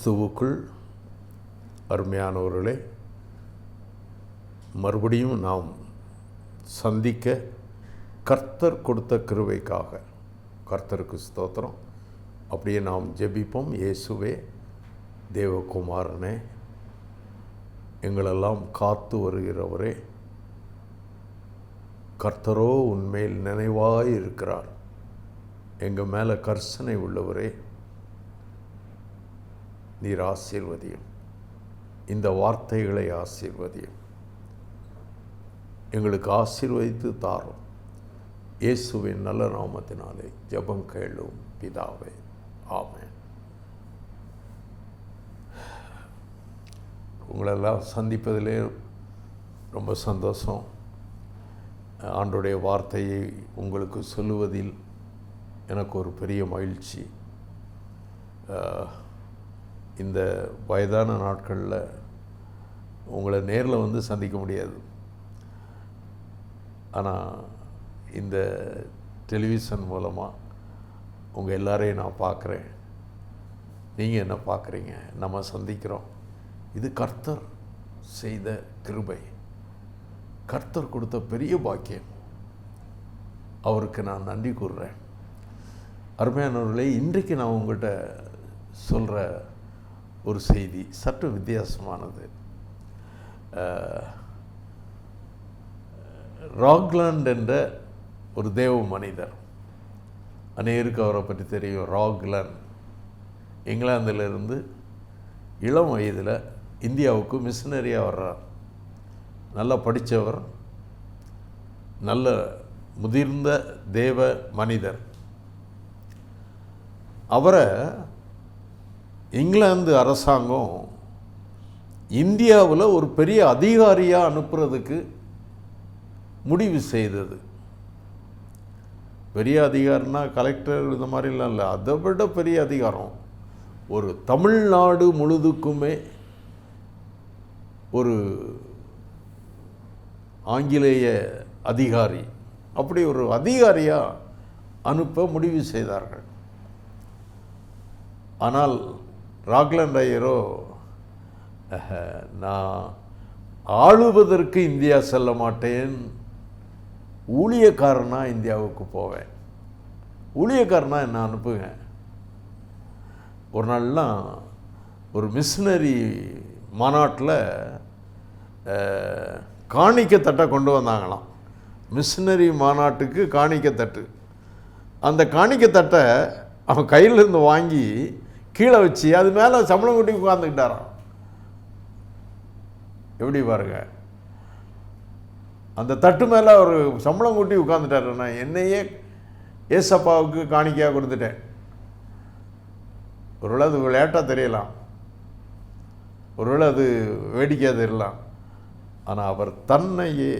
கிறிஸ்துவுக்குள் அருமையானவர்களே மறுபடியும் நாம் சந்திக்க கர்த்தர் கொடுத்த கிருவைக்காக கர்த்தருக்கு ஸ்தோத்திரம். அப்படியே நாம் ஜெபிப்போம். இயேசுவே தேவகுமாரனே எங்களெல்லாம் காத்து வருகிறவரே கர்த்தரோ உண்மையில் நினைவாய் இருக்கிறார் எங்கள் மேலே கர்சனை உள்ளவரே நீர் ஆசீர்வதியும். இந்த வார்த்தைகளை ஆசீர்வதியும். எங்களுக்கு ஆசீர்வதித்து தாரும். இயேசுவின் நல்ல நாமத்தினாலே ஜெபம் கேளும் பிதாவே. ஆமேன். உங்களெல்லாம் சந்திப்பதிலே ரொம்ப சந்தோஷம். ஆண்டுடைய வார்த்தையை உங்களுக்கு சொல்லுவதில் எனக்கு ஒரு பெரிய மகிழ்ச்சி. இந்த வயதான நாட்களில் உங்களை நேரில் வந்து சந்திக்க முடியாது. ஆனால் இந்த டெலிவிஷன் மூலமாக உங்கள் எல்லாரையும் நான் பார்க்குறேன் நீங்கள் என்ன பார்க்குறீங்க நம்ம சந்திக்கிறோம். இது கர்த்தர் செய்த கிருபை. கர்த்தர் கொடுத்த பெரிய பாக்கியம். அவருக்கு நான் நன்றி கூறுறேன். அருமையானவர்களே இன்றைக்கு நான் உங்கள்கிட்ட சொல்கிற ஒரு செய்தி சற்று வித்தியாசமானது. ராக்லாண்ட் என்ற ஒரு தேவ மனிதர். அநேருக்கு அவரை பற்றி தெரியும் ராக்லாண்ட். இங்கிலாந்திலிருந்து இளம் வயதில் இந்தியாவுக்கு மிஷினரியாக வர்றார். நல்லா படித்தவர் நல்ல முதிர்ந்த தேவ மனிதர். அவரை இங்கிலாந்து அரசாங்கம் இந்தியாவில் ஒரு பெரிய அதிகாரியாக அனுப்புறதுக்கு முடிவு செய்தது. பெரிய அதிகாரம்னா கலெக்டர் இந்த மாதிரிலாம் இல்லை. அதை விட பெரிய அதிகாரம். ஒரு தமிழ்நாடு முழுதுக்குமே ஒரு ஆங்கிலேய அதிகாரி அப்படி ஒரு அதிகாரியாக அனுப்ப முடிவு செய்தார்கள். ஆனால் ராக்லண்ட் ஐயரோ நான் ஆளுவதற்கு இந்தியா செல்ல மாட்டேன். ஊழியக்காரனாக இந்தியாவுக்கு போவேன். ஊழியக்காரனாக என்ன அனுப்புங்க ஒரு நாள்லாம் ஒரு மிஷினரி மாநாட்டில் காணிக்கத்தட்டை கொண்டு வந்தாங்களாம். மிஷினரி மாநாட்டுக்கு காணிக்கத்தட்டு அந்த காணிக்கத்தட்டை அவன் கையிலேருந்து வாங்கி கீழே வச்சு அது மேலே சம்பளம் கொட்டி உட்காந்துக்கிட்டாராம் எப்படி பாருங்க. அந்த தட்டு மேலே ஒரு சம்பளம் கூட்டி உட்காந்துட்டாரு நான் என்னையே ஏசப்பாவுக்கு காணிக்கையாக கொடுத்துட்டேன். ஒருவேளை அது விளையாட்டாக தெரியலாம். ஒருவேளை அது வேடிக்கையாக தெரியலாம். ஆனால் அவர் தன்னையே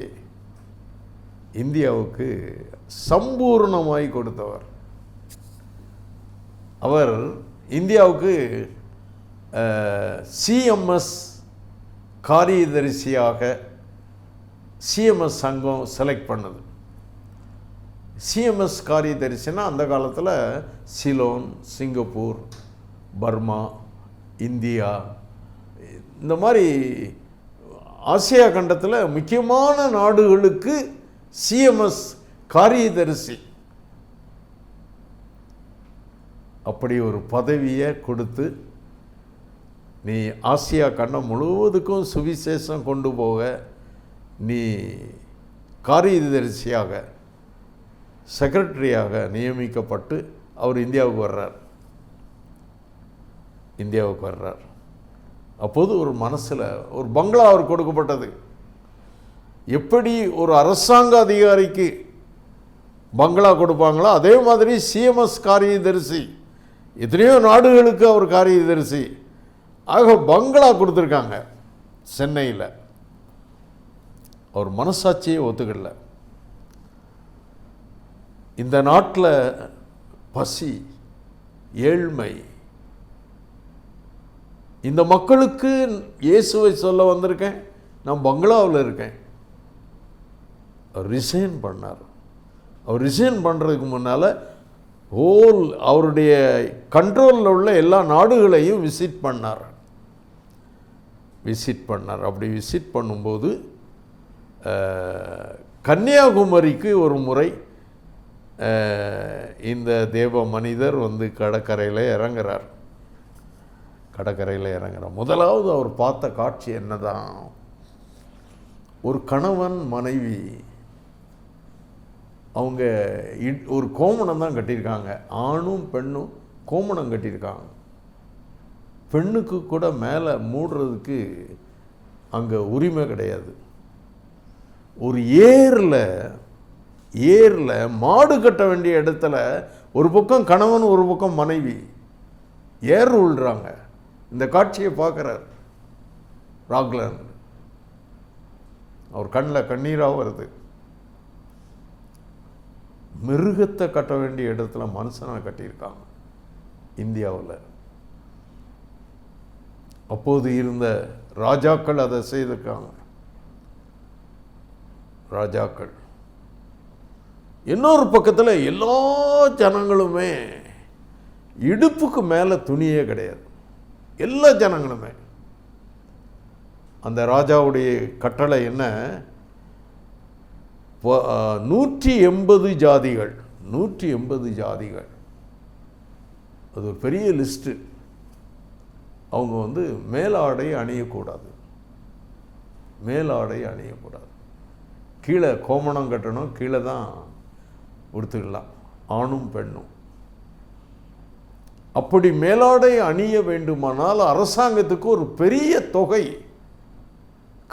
இந்தியாவுக்கு சம்பூர்ணமாய் கொடுத்தவர். அவர் இந்தியாவுக்கு சிஎம்எஸ் காரியதரிசியாக சிஎம்எஸ் சங்கம் செலக்ட் பண்ணுது. சிஎம்எஸ் காரியதரிசினா அந்த காலத்தில் சிலோன் சிங்கப்பூர் பர்மா இந்தியா இந்த மாதிரி ஆசியா கண்டத்தில் முக்கியமான நாடுகளுக்கு சிஎம்எஸ் காரியதரிசி அப்படி ஒரு பதவியை கொடுத்து நீ ஆசியா கண்டம் முழுவதுக்கும் சுவிசேஷம் கொண்டு போக நீ காரியதரிசியாக செக்ரட்டரியாக நியமிக்கப்பட்டு அவர் இந்தியாவுக்கு வர்றார். இந்தியாவுக்கு வர்றார். அப்போது ஒரு மனசில் ஒரு பங்களா அவர் கொடுக்கப்பட்டது. எப்படி ஒரு அரசாங்க அதிகாரிக்கு பங்களா கொடுப்பாங்களோ அதே மாதிரி சிஎம்எஸ் காரியதரிசி எத்தனையோ நாடுகளுக்கு அவர் காரியதரிசி. ஆக பங்களா கொடுத்துருக்காங்க சென்னையில். அவர் மனசாட்சியை ஒத்துக்கல. இந்த நாட்டில் பசி ஏழ்மை இந்த மக்களுக்கு இயேசுவை சொல்ல வந்திருக்கேன் நான் பங்களாவில் இருக்கேன். அவர் ரிசைன் பண்ணார். அவர் ரிசைன் பண்ணுறதுக்கு முன்னால் ஹோல் அவருடைய கண்ட்ரோலில் உள்ள எல்லா நாடுகளையும் விசிட் பண்ணார். விசிட் பண்ணார். அப்படி விசிட் பண்ணும்போது கன்னியாகுமரிக்கு ஒரு முறை இந்த தேவ மனிதர் வந்து கடற்கரையில் இறங்குறார். கடற்கரையில் இறங்குறார். முதலாவது அவர் பார்த்த காட்சி என்னதான்? ஒரு கணவன் மனைவி அவங்க ஒரு கோமணம் தான் கட்டியிருக்காங்க. ஆணும் பெண்ணும் கோமணம் கட்டியிருக்காங்க. பெண்ணுக்கு கூட மேலே மூடுறதுக்கு அங்கே உரிமை கிடையாது. ஒரு ஏரில் ஏரில் மாடு கட்ட வேண்டிய இடத்துல ஒரு பக்கம் கணவன் ஒரு பக்கம் மனைவி. ஏர் உள்றாங்க இந்த காட்சியை பார்க்குறார் ராக்லன். அவர் கண்ணில் கண்ணீராக வருது. மிருகத்தை கட்ட வேண்டிய இடத்துல மனுஷனை கட்டியிருக்காங்க. இந்தியாவில். அப்போது இருந்த ராஜாக்கள் அதை செய்திருக்காங்க. ராஜாக்கள். இன்னொரு பக்கத்தில் எல்லா ஜனங்களுமே இடுப்புக்கு மேலே துணியே கிடையாது. எல்லா ஜனங்களுமே. அந்த ராஜாவுடைய கட்டளை என்ன? நூற்றி எண்பது ஜாதிகள் நூற்றி எண்பது ஜாதிகள். அது ஒரு பெரிய லிஸ்ட்டு அவங்க வந்து மேலாடை அணியக்கூடாது. மேலாடை அணியக்கூடாது. கீழே கோமணம் கட்டணும் கீழே தான் உடுத்துக்கலாம் ஆணும் பெண்ணும். அப்படி மேலாடை அணிய வேண்டுமானால் அரசாங்கத்துக்கு ஒரு பெரிய தொகை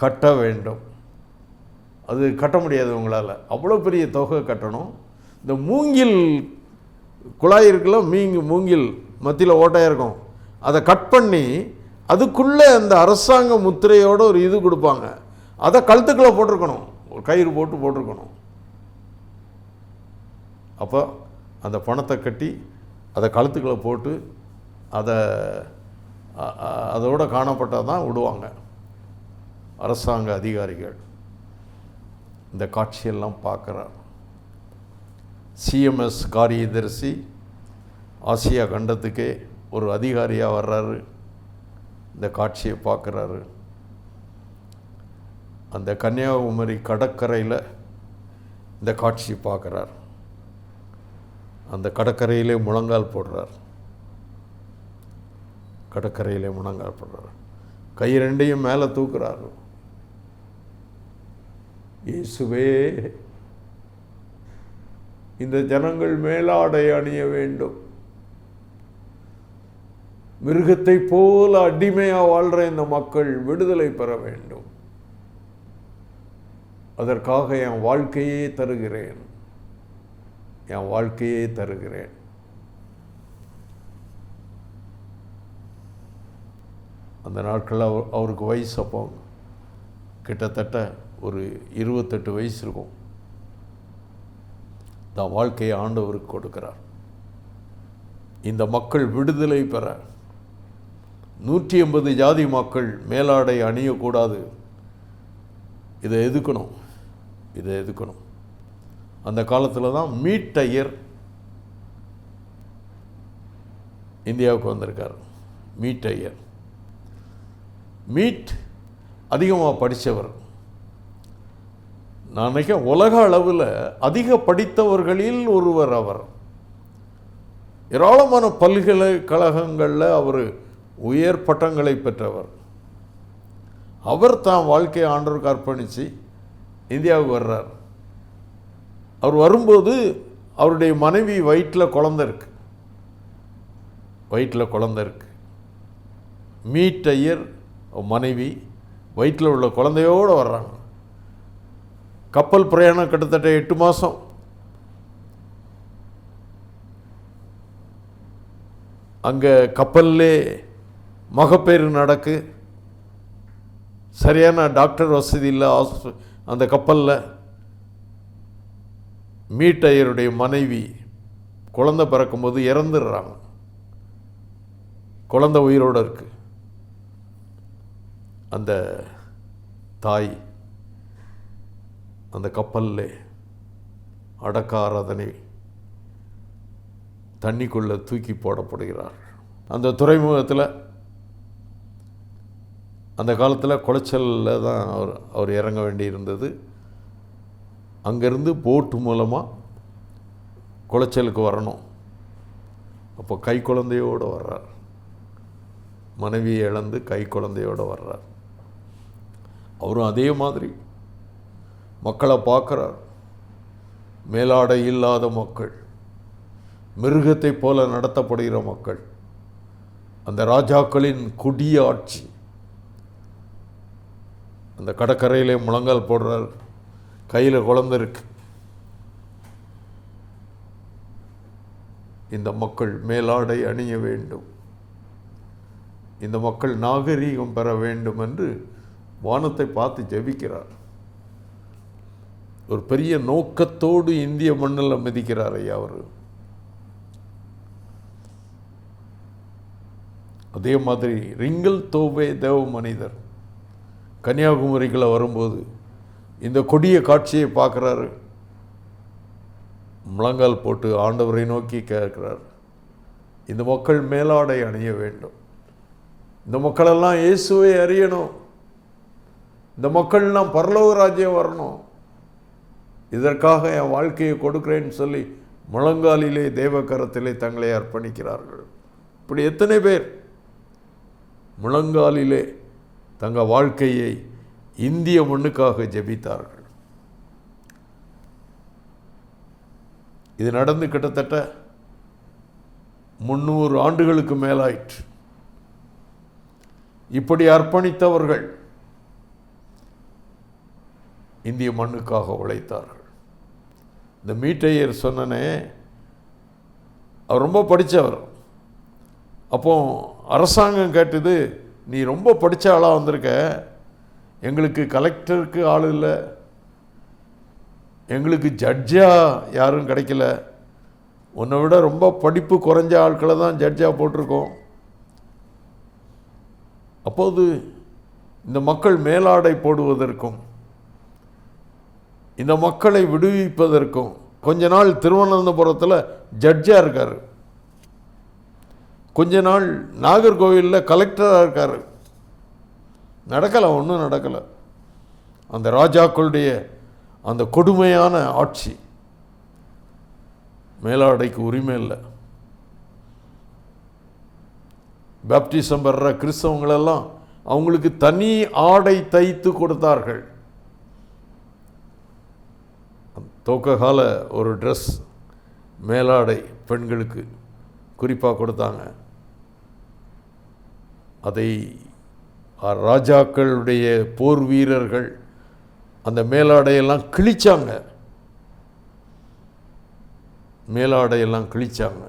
கட்ட வேண்டும். அது கட்ட முடியாது உங்களால். அவ்வளோ பெரிய தொகை கட்டணும். இந்த மூங்கில் குழாய் இருக்குல்ல மீங்கு மூங்கில் மத்தியில் ஓட்டையாக இருக்கும். அதை கட் பண்ணி அதுக்குள்ளே அந்த அரசாங்க முத்திரையோட ஒரு இது கொடுப்பாங்க. அதை கழுத்துக்குள்ளே போட்டிருக்கணும். ஒரு கயிறு போட்டு போட்டிருக்கணும். அப்போ அந்த பணத்தை கட்டி அதை கழுத்துக்களை போட்டு அதை அதோட காணப்பட்டால் தான் விடுவாங்க அரசாங்க அதிகாரிகள். இந்த காட்சியெல்லாம் பார்க்குறார். சிஎம்எஸ் காரியதரிசி ஆசியா கண்டத்துக்கே ஒரு அதிகாரியாக வர்றாரு. இந்த காட்சியை பார்க்குறாரு. அந்த கன்னியாகுமரி கடற்கரையில் இந்த காட்சியை பார்க்குறார். அந்த கடற்கரையிலே முழங்கால் போடுறார். கடற்கரையிலே முழங்கால் போடுறார். கை ரெண்டையும் மேலே தூக்குறாரு. இயேசுவே இந்த ஜனங்கள் மேலாடை அணிய வேண்டும். மிருகத்தை போல அடிமையா வாழ்ற இந்த மக்கள் விடுதலை பெற வேண்டும். அதற்காக என் வாழ்க்கையே தருகிறேன். என் வாழ்க்கையே தருகிறேன். அந்த நாட்களில் அவர் அவருக்கு வயசு அப்போ. கிட்டத்தட்ட ஒரு இருபத்தெட்டு வயசு இருக்கும். தான் வாழ்க்கையை ஆண்டவருக்கு கொடுக்கிறார். இந்த மக்கள் விடுதலை பெற. நூற்றி எண்பது ஜாதி மக்கள் மேலாடை அணியக்கூடாது. இதை எதுக்கணும் இதை எதுக்கணும் அந்த காலத்தில் தான் மீட்டையர் இந்தியாவுக்கு வந்திருக்கார். மீட்டையர். மீட் அதிகமாக படித்தவர் நான் நினைக்கிறேன் உலக அளவில் அதிக படித்தவர்களில் ஒருவர் அவர். ஏராளமான பல்கலைக்கழகங்களில் அவர் உயர் பட்டங்களை பெற்றவர். அவர் தான் வாழ்க்கையை ஆண்டவருக்கு அர்ப்பணித்து இந்தியாவுக்கு வர்றார். அவர் வரும்போது அவருடைய மனைவி வயிற்றில் குழந்த இருக்கு. வயிற்றில் குழந்த இருக்கு. மீட்டையர் மனைவி வயிற்றில் உள்ள குழந்தையோடு வர்றாங்க. கப்பல் பிரயாணம் கிட்டத்தட்ட எட்டு மாதம் அங்கே கப்பல்லே மகப்பேறு நடக்கு. சரியான டாக்டர் வசதி இல்லை ஹாஸ்ப அந்த கப்பலில். மீட்டையருடைய மனைவி குழந்தை பிறக்கும்போது இறந்துடுறாங்க. குழந்தை உயிரோடு இருக்குது அந்த தாய் அந்த கப்பலில் அடக்காரதனை தண்ணிக்குள்ளே தூக்கி போடப்படுகிறார். அந்த துறைமுகத்தில் அந்த காலத்தில் குளச்சலில் தான் அவர் அவர் இறங்க வேண்டியிருந்தது. அங்கேருந்து போட்டு மூலமாக குளச்சலுக்கு வரணும். அப்போ கை குழந்தையோடு வர்றார். மனைவியை இழந்து கை குழந்தையோடு வர்றார். அவரும் அதே மாதிரி மக்களை பார்க்குறார். மேலாடை இல்லாத மக்கள் மிருகத்தைப் போல நடத்தப்படுகிற மக்கள் அந்த ராஜாக்களின் கொடிய ஆட்சி. அந்த கடற்கரையிலே முழங்கால் போடுறார். கையில் குழந்திருக்கு இந்த மக்கள் மேலாடை அணிய வேண்டும். இந்த மக்கள் நாகரீகம் பெற வேண்டும் என்று வானத்தை பார்த்து ஜெபிக்கிறார். ஒரு பெரிய நோக்கத்தோடு இந்திய மண்ணில் மிதிக்கிறார் ஐயா அவர். அதே மாதிரி ரிங்கல் தோவே தேவ மனிதர் கன்னியாகுமரிக்குள்ள வரும்போது இந்த கொடிய காட்சியை பார்க்குறாரு. முழங்கால் போட்டு ஆண்டவரை நோக்கி கேட்கிறார். இந்த மக்கள் மேலாடை அணிய வேண்டும். இந்த மக்களெல்லாம் இயேசுவை அறியணும். இந்த மக்கள்லாம் பரலோக ராஜ்யம் வரணும். இதற்காக என் வாழ்க்கையை கொடுக்குறேன்னு சொல்லி முழங்காலிலே தேவக்கரத்திலே தங்களை அர்ப்பணிக்கிறார்கள். இப்படி எத்தனை பேர் முழங்காலிலே தங்கள் வாழ்க்கையை இந்திய மண்ணுக்காக ஜெபித்தார்கள். இது நடந்து கிட்டத்தட்ட முந்நூறு ஆண்டுகளுக்கு மேலாயிற்று. இப்படி அர்ப்பணித்தவர்கள் இந்திய மண்ணுக்காக உழைத்தார்கள். இந்த மீட்டையர் சொன்னனே அவர் ரொம்ப படித்தவர் அப்போ அரசாங்கம் கேட்டது நீ ரொம்ப படித்த ஆளாக வந்திருக்க. எங்களுக்கு கலெக்டருக்கு ஆள் இல்லை. எங்களுக்கு ஜட்ஜாக யாரும் கிடைக்கல. உன்னை விட ரொம்ப படிப்பு குறைஞ்ச ஆட்களை தான் ஜட்ஜாக போட்டிருக்கோம். அப்போது இந்த மக்கள் மேலாடை போடுவதற்கும் இந்த மக்களை விடுவிப்பதற்கும் கொஞ்ச நாள் திருவனந்தபுரத்தில் ஜட்ஜாக இருக்கார். கொஞ்ச நாள் நாகர்கோவிலில் கலெக்டராக இருக்கார். நடக்கலை ஒன்றும் நடக்கலை. அந்த ராஜாக்களுடைய அந்த கொடுமையான ஆட்சி. மேலாடைக்கு உரிமை இல்லை. பேப்டிசம் பெற கிறிஸ்தவங்களெல்லாம் அவங்களுக்கு தனி ஆடை தைத்து கொடுத்தார்கள். துவக்க கால ஒரு ட்ரெஸ் மேலாடை பெண்களுக்கு குறிப்பாக கொடுத்தாங்க. அதை ராஜாக்களுடைய போர் வீரர்கள் அந்த மேலாடையெல்லாம் கிழிச்சாங்க. மேலாடையெல்லாம் கிழிச்சாங்க.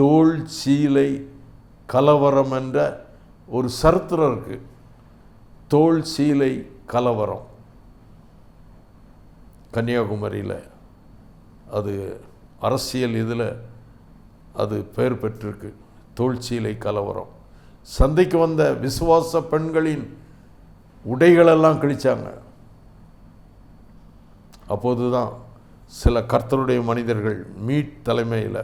தோல் சீலை கலவரம் என்ற ஒரு சரித்திரம் இருக்குது தோல் சீலை கலவரம். கன்னியாகுமரியில் அது அரசியல் இதில் அது பெயர் பெற்றிருக்கு. தோல் சீலை கலவரம். சந்தைக்கு வந்த விசுவாச பெண்களின் உடைகளெல்லாம் கிழித்தாங்க அப்போது தான் சில கர்த்தருடைய மனிதர்கள் மீட் தலைமையில்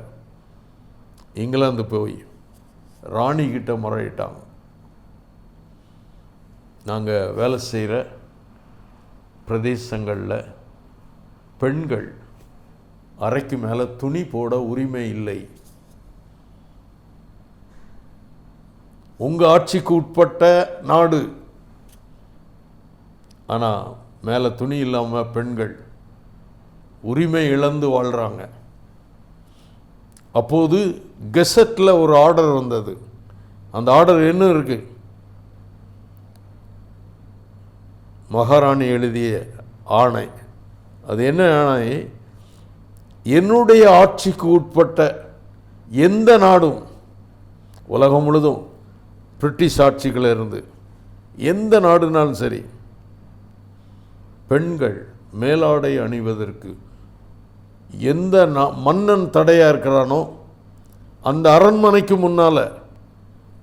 இங்கிலாந்து போய் ராணி கிட்ட முறையிட்டாங்க. நாங்கள் வேலை செய்கிற பிரதேசங்களில் பெண்கள் அறைக்கு மேலே துணி போட உரிமை இல்லை. உங்கள் ஆட்சிக்கு உட்பட்ட நாடு. ஆனால் மேலே துணி இல்லாமல் பெண்கள் உரிமை இழந்து வாழ்கிறாங்க அப்போது கெசட்டில் ஒரு ஆர்டர் வந்தது. அந்த ஆர்டர் என்ன இருக்குது மகாராணி எழுதிய ஆணை. அது என்ன ஆணை? என்னுடைய ஆட்சிக்கு உட்பட்ட எந்த நாடும் உலகம் முழுதும் பிரிட்டிஷ் ஆட்சிகள் இருந்து எந்த நாடுனாலும் சரி பெண்கள் மேலாடை அணிவதற்கு எந்த மன்னன் தடையாக இருக்கிறானோ அந்த அரண்மனைக்கு முன்னால்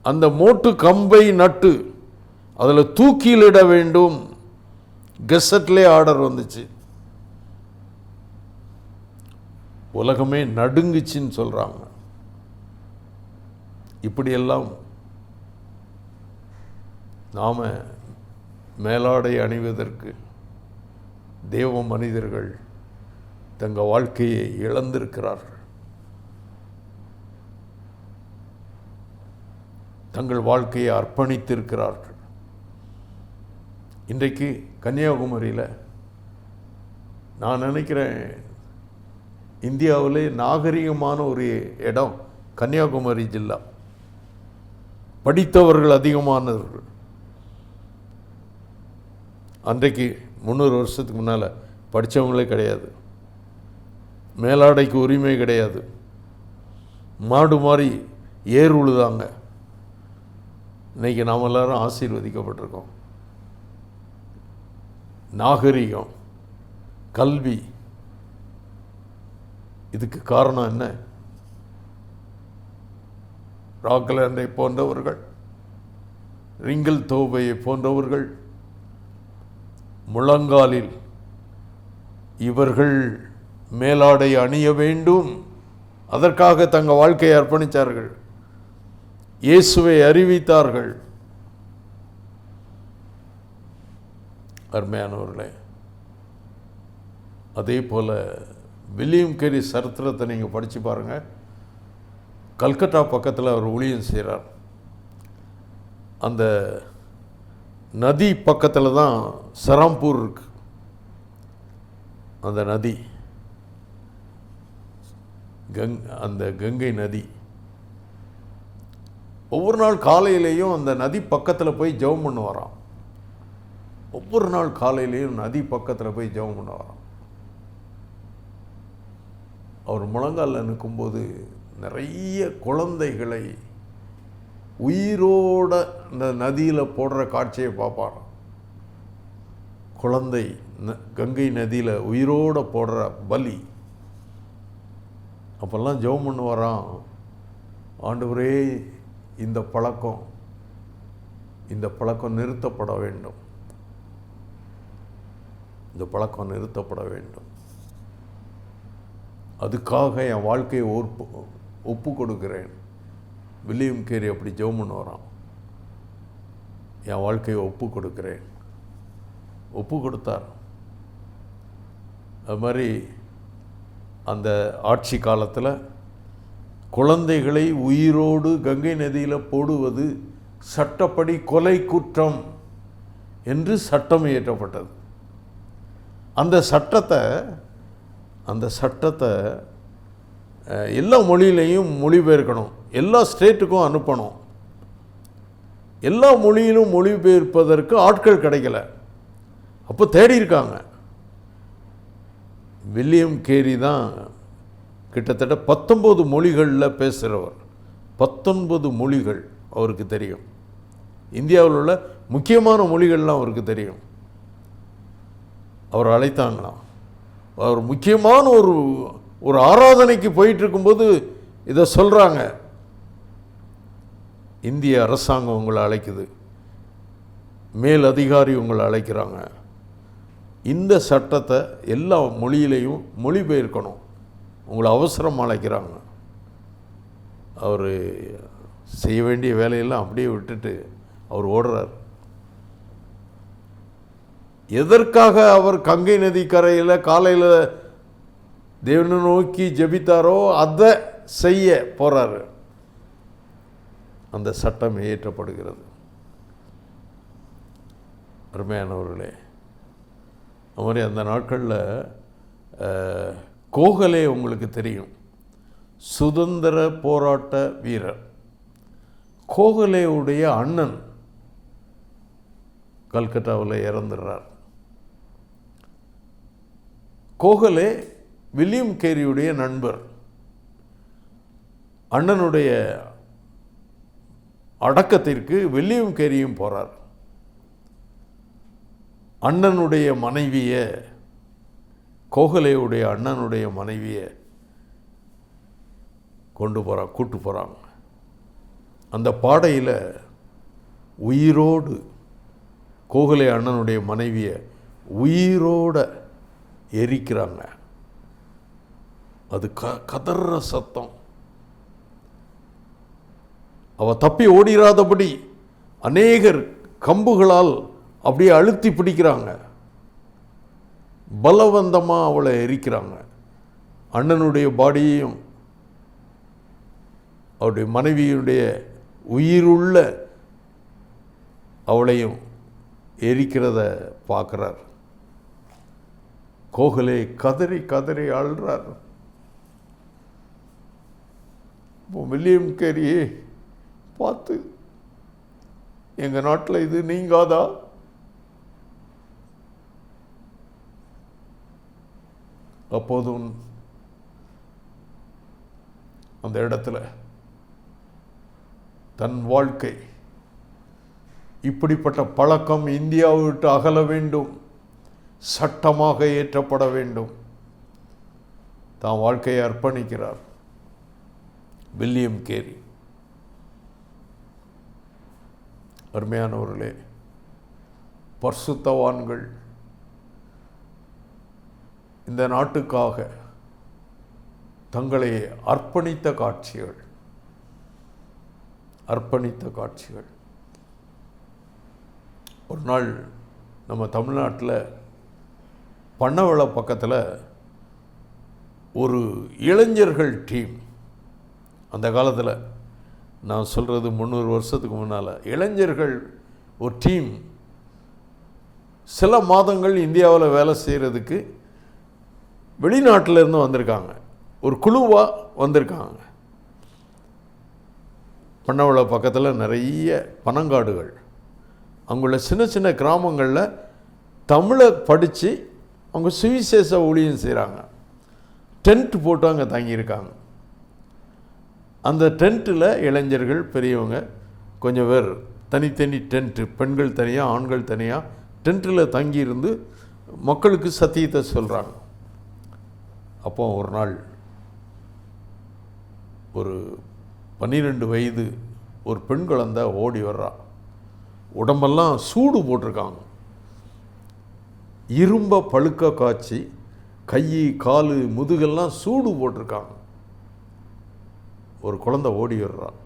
அந்த மோட்டு கம்பை நட்டு அதில் தூக்கிலிட வேண்டும் கெசட்லே ஆர்டர் வந்துச்சு. உலகமே நடுங்குச்சின்னு சொல்கிறாங்க இப்படியெல்லாம் நாம் மேலாடை அணிவதற்கு தேவ மனிதர்கள் தங்கள் வாழ்க்கையை இழந்திருக்கிறார்கள். தங்கள் வாழ்க்கையை அர்ப்பணித்திருக்கிறார்கள். இன்றைக்கு கன்னியாகுமரியில் நான் நினைக்கிறேன் இந்தியாவிலே நாகரிகமான ஒரு இடம் கன்னியாகுமரி ஜில்லா. படித்தவர்கள் அதிகமானவர்கள். அன்றைக்கு முந்நூறு வருஷத்துக்கு முன்னால் படித்தவங்களே கிடையாது. மேலாடைக்கு உரிமை கிடையாது. மாடு மாதிரி ஏர் உழுதாங்க. இன்னைக்கு நாம் எல்லோரும் ஆசீர்வதிக்கப்பட்டிருக்கோம். நாகரிகம் கல்வி. இதுக்கு காரணம் என்ன? ராக்லாண்டை போன்றவர்கள் ரிங்கல் தோபையை போன்றவர்கள் முழங்காலில் இவர்கள் மேலாடை அணிய வேண்டும். அதற்காக தங்கள் வாழ்க்கையை அர்ப்பணித்தார்கள். இயேசுவை அறிவித்தார்கள். அருமையானவர்களே அதே போல் வில்லியம் கேரி சரித்திரத்தை நீங்கள் படித்து பாருங்கள் கல்கட்டா பக்கத்தில் அவர் ஊழியம் செய்கிறார் அந்த நதி பக்கத்தில் தான் சராம்பூர் இருக்கு. அந்த நதி கங் அந்த கங்கை நதி. ஒவ்வொரு நாள் காலையிலேயும் அந்த நதி பக்கத்தில் போய் ஜெபம் பண்ண வரான் ஒவ்வொரு நாள் காலையிலேயும் நதி பக்கத்தில் போய் ஜெபம் பண்ண வரான். அவர் முழங்காலில் நிற்கும்போது நிறைய குழந்தைகளை உயிரோட இந்த நதியில் போடுற காட்சியை பார்ப்பார் குழந்தை ந- கங்கை நதியில் உயிரோட போடுற பலி. அப்போல்லாம் ஜெபம் பண்ண வரான். ஆண்டவரே இந்த பழக்கம் இந்த பழக்கம் நிறுத்தப்பட வேண்டும். இந்த பழக்கம் நிறுத்தப்பட வேண்டும். அதுக்காக என் வாழ்க்கையை ஒப்பு ஒப்பு கொடுக்கிறேன் வில்லியம் கேரி அப்படி ஜெபம் பண்ண வரான். என் வாழ்க்கையை ஒப்பு கொடுக்கிறேன் ஒப்பு கொடுத்தார் அது மாதிரி அந்த ஆட்சி காலத்தில் குழந்தைகளை உயிரோடு கங்கை நதியில் போடுவது சட்டப்படி கொலை குற்றம் என்று சட்டம் இயற்றப்பட்டது. அந்த சட்டத்தை அந்த சட்டத்தை எல்லா மொழியிலையும் மொழிபெயர்க்கணும். எல்லா ஸ்டேட்டுக்கும் அனுப்பணும். எல்லா மொழியிலும் மொழிபெயர்ப்பதற்கு ஆட்கள் கிடைக்கல. அப்போ தேடி இருக்காங்க. வில்லியம் கேரி தான் கிட்டத்தட்ட பத்தொம்போது மொழிகளில் பேசுகிறவர் பத்தொன்பது மொழிகள் அவருக்கு தெரியும். இந்தியாவில் உள்ள முக்கியமான மொழிகள்லாம் அவருக்கு தெரியும். அவர் அழைத்தாங்களாம் அவர் முக்கியமான ஒரு ஒரு ஆராதனைக்கு போயிட்டுருக்கும்போது இதை சொல்கிறாங்க இந்திய அரசாங்கம் உங்களை அழைக்குது. மேல் அதிகாரி உங்களை அழைக்கிறாங்க. இந்த சட்டத்தை எல்லா மொழியிலையும் மொழிபெயர்க்கணும். உங்களை அவசரம் அழைக்கிறாங்க. அவர் செய்ய வேண்டிய வேலையெல்லாம் அப்படியே விட்டுட்டு அவர் ஓடுறார். எதற்காக அவர் கங்கை நதி கரையில் காலையில் தேவனை நோக்கி ஜெபித்தாரோ அதை செய்ய போகிறாரு அந்த சட்டம் இயற்றப்படுகிறது அருமையானவர்களே அது மாதிரி அந்த நாட்களில் கோகலே உங்களுக்கு தெரியும். சுதந்திர போராட்ட வீரர். கோகலேவுடைய அண்ணன் கல்கட்டாவில் இறந்துடுறார் கோகலே வில்லியம் கேரியுடைய நண்பர். அண்ணனுடைய அடக்கத்திற்கு வில்லியம் கேரியும் போகிறார் அண்ணனுடைய மனைவியை கோகலேயுடைய அண்ணனுடைய மனைவியை கொண்டு போகிறான் கூட்டு போகிறாங்க அந்த பாடையில் உயிரோடு கோகலே அண்ணனுடைய மனைவியை உயிரோட எரிக்கிறாங்க. அது க கதற சத்தம். அவள் தப்பி ஓடிராதபடி அநேகர் கம்புகளால் அப்படியே அழுத்தி பிடிக்கிறாங்க. பலவந்தமாக அவளை எரிக்கிறாங்க. அண்ணனுடைய பாடியையும் அவருடைய மனைவியுடைய உயிருள்ள அவளையும் எரிக்கிறத பார்க்குறார். கோகலே கதறி கதறி அழுறார். வில்லியம் கேரியே பார்த்து எங்கள் நாட்டில் இது நீங்காதா? அப்போதும் அந்த இடத்துல தன் வாழ்க்கை இப்படிப்பட்ட பழக்கம் இந்தியாவை விட்டு அகல வேண்டும். சட்டமாக ஏற்றப்பட வேண்டும். தான் வாழ்க்கையை அர்ப்பணிக்கிறார். William Carey. அருமையானவர்களே பர்சுத்தவான்கள் இந்த நாட்டுக்காக தங்களை அர்ப்பணித்த காட்சிகள் அர்ப்பணித்த காட்சிகள். ஒரு நாள் நம்ம தமிழ்நாட்டில் பண்ணவள பக்கத்தில் ஒரு இளைஞர்கள் டீம் அந்த காலத்தில் நான் சொல்கிறது முந்நூறு வருஷத்துக்கு முன்னால் இளைஞர்கள் ஒரு டீம் சில மாதங்கள் இந்தியாவில் வேலை செய்கிறதுக்கு வெளிநாட்டிலேருந்து வந்திருக்காங்க. ஒரு குழுவாக வந்திருக்காங்க. பண்ணவள பக்கத்தில் நிறைய பனங்காடுகள். அங்குள்ள சின்ன சின்ன கிராமங்களில் தமிழை படித்து அவங்க சுவிசேஷ ஊழியம் செய்கிறாங்க டென்ட் போட்டு அங்கே தங்கியிருக்காங்க. அந்த டென்ட்டில் இளைஞர்கள் பெரியவங்க கொஞ்சம் பேர். தனித்தனி டென்ட்டு பெண்கள் தனியாக ஆண்கள் தனியாக டென்ட்டில் தங்கியிருந்து மக்களுக்கு சத்தியத்தை சொல்கிறாங்க அப்போ ஒரு நாள் ஒரு பன்னிரெண்டு வயது ஒரு பெண் குழந்தை ஓடி வர்றா. உடம்பெல்லாம் சூடு போட்டிருக்காங்க. இரும்ப பழுக்க காய்ச்சி கை கால் முதுகெல்லாம் சூடு போட்டிருக்காங்க. ஒரு குழந்தை ஓடி வர்றான்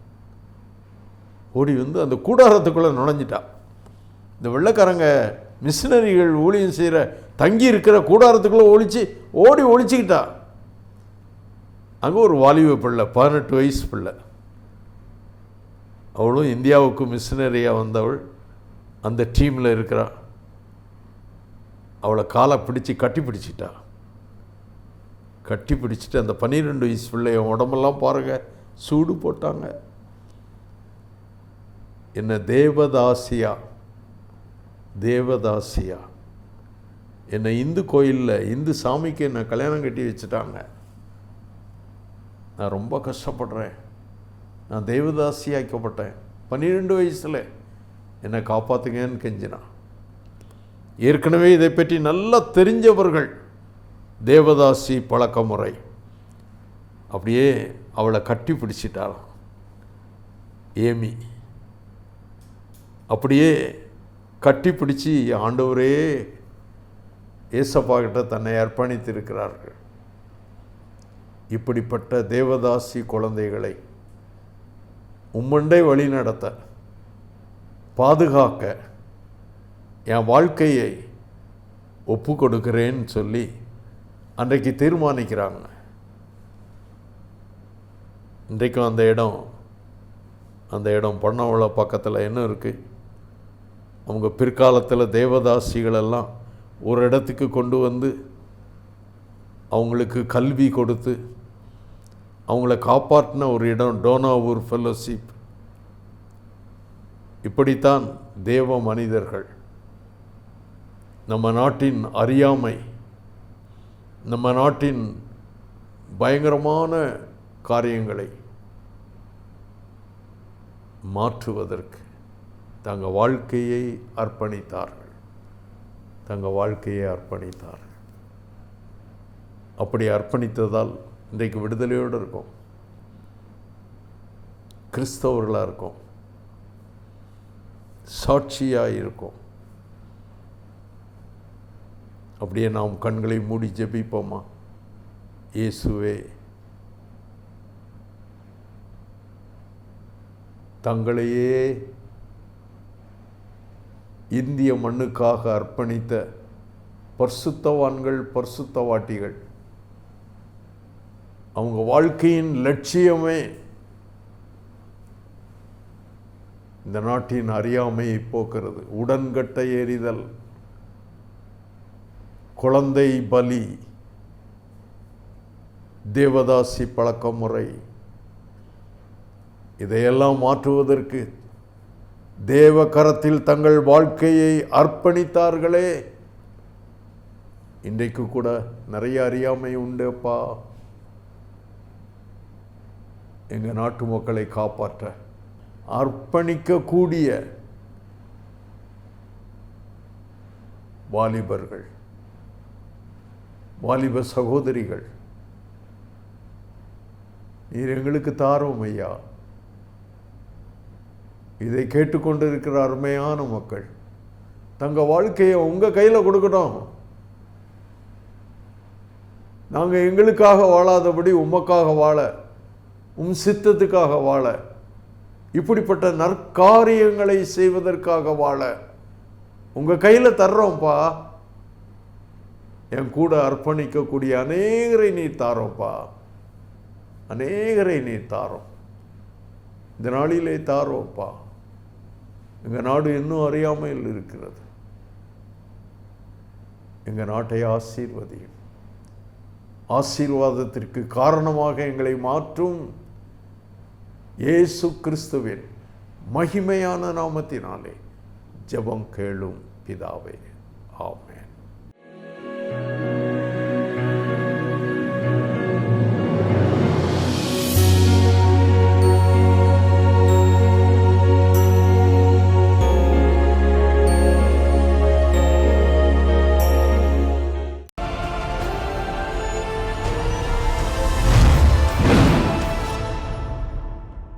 ஓடி வந்து அந்த கூடாரத்துக்குள்ளே நுழைஞ்சிட்டான் இந்த வெள்ளைக்காரங்க மிஷினரிகள் ஊழியம் செய்கிற தங்கி இருக்கிற கூடாரத்துக்குள்ளே ஒழிச்சு ஓடி ஒழிச்சிக்கிட்டா அங்கே ஒரு வாலிப பிள்ளை பதினெட்டு வயசு பிள்ளை. அவளும் இந்தியாவுக்கு மிஷினரியாக வந்தவள். அந்த டீமில் இருக்கிறான் அவளை காலை பிடிச்சி கட்டி பிடிச்சிட்டா. கட்டி பிடிச்சிட்டு அந்த பன்னிரெண்டு வயசு பிள்ளைய உடம்பெல்லாம் பாருங்கள் சூடு போட்டாங்க. என்ன தேவதாசியா? தேவதாசியா. என்னை இந்து கோயிலில் இந்து சாமிக்கு என்னை கல்யாணம் கட்டி வச்சுட்டாங்க. நான் ரொம்ப கஷ்டப்படுறேன். நான் தேவதாசியாக்கப்பட்டேன். பன்னிரெண்டு வயசில் என்னை காப்பாற்றுங்கன்னு கெஞ்சினான். ஏற்கனவே இதை பற்றி நல்லா தெரிஞ்சவர்கள் தேவதாசி பழக்க முறை அப்படியே அவளை கட்டி பிடிச்சிட்டாள். ஏமி. அப்படியே கட்டி பிடிச்சி ஆண்டவரே ஏசப்பா கிட்ட தன்னை அர்ப்பணித்திருக்கிறார்கள். இப்படிப்பட்ட தேவதாசி குழந்தைகளை உம்மண்டை வழி நடத்த பாதுகாக்க என் வாழ்க்கையை ஒப்பு கொடுக்கிறேன்னு சொல்லி அன்றைக்கு தீர்மானிக்கிறாங்க. இன்றைக்கும் அந்த இடம் அந்த இடம் பொன்னவள பக்கத்தில் என்ன இருக்குது அவங்க பிற்காலத்தில் தேவதாசிகளெல்லாம் ஒரு இடத்துக்கு கொண்டு வந்து அவங்களுக்கு கல்வி கொடுத்து அவங்கள காப்பாற்றின ஒரு இடம் டோனாவூர் ஃபெல்லோஷிப் இப்படித்தான் தேவ மனிதர்கள் நம்ம நாட்டின் அறியாமை நம்ம நாட்டின் பயங்கரமான காரியங்களை மாற்றுவதற்கு தங்கள் வாழ்க்கையை அர்ப்பணித்தார்கள். தங்கள் வாழ்க்கையை அர்ப்பணித்தார்கள். அப்படி அர்ப்பணித்ததால் இன்றைக்கு விடுதலையோடு இருக்கும். கிறிஸ்தவர்களாக இருக்கும். சாட்சியாக இருக்கும். அப்படியே நாம் கண்களை மூடி ஜெபிப்போமா? இயேசுவே தங்களையே இந்திய மண்ணுக்காக அர்ப்பணித்த பர்சுத்தவான்கள் பர்சுத்தவாட்டிகள் அவங்க வாழ்க்கையின் லட்சியமே இந்த நாட்டின் அறியாமையை போக்குறது. உடன்கட்டை எறிதல் குழந்தை பலி தேவதாசி பழக்க முறை இதையெல்லாம் மாற்றுவதற்கு தேவ கரத்தில் தங்கள் வாழ்க்கையை அர்ப்பணித்தார்களே. இன்றைக்கு கூட நிறைய அறியாமை உண்டுப்பா எங்கள் நாட்டு மக்களை காப்பாற்ற அர்ப்பணிக்கக்கூடிய வாலிபர்கள். வாலிப சகோதரிகள் நீர் எங்களுக்கு தாரோம் ஐயா. இதை கேட்டுக்கொண்டிருக்கிற அருமையான மக்கள் தங்க வாழ்க்கையை உங்கள் கையில் கொடுக்கட்டும். நாங்கள் எங்களுக்காக வாழாதபடி உமக்காக வாழ உம் சித்தத்துக்காக வாழ இப்படிப்பட்ட நற்காரியங்களை செய்வதற்காக வாழ உங்கள் கையில் தர்றோம்ப்பா. என் கூட அர்ப்பணிக்கக்கூடிய அநேகரை நீ தாரோப்பா. அநேகரை நீ தாரோம். இந்த நாளிலே தாரோப்பா. எங்கள் நாடு இன்னும் அறியாமையில் இருக்கிறது. எங்கள் நாட்டை ஆசீர்வதியும். ஆசீர்வாதத்திற்கு காரணமாக எங்களை மாற்றும் இயேசு கிறிஸ்துவின் மகிமையான நாமத்தினாலே ஜெபம் கேளும் பிதாவே. ஆமே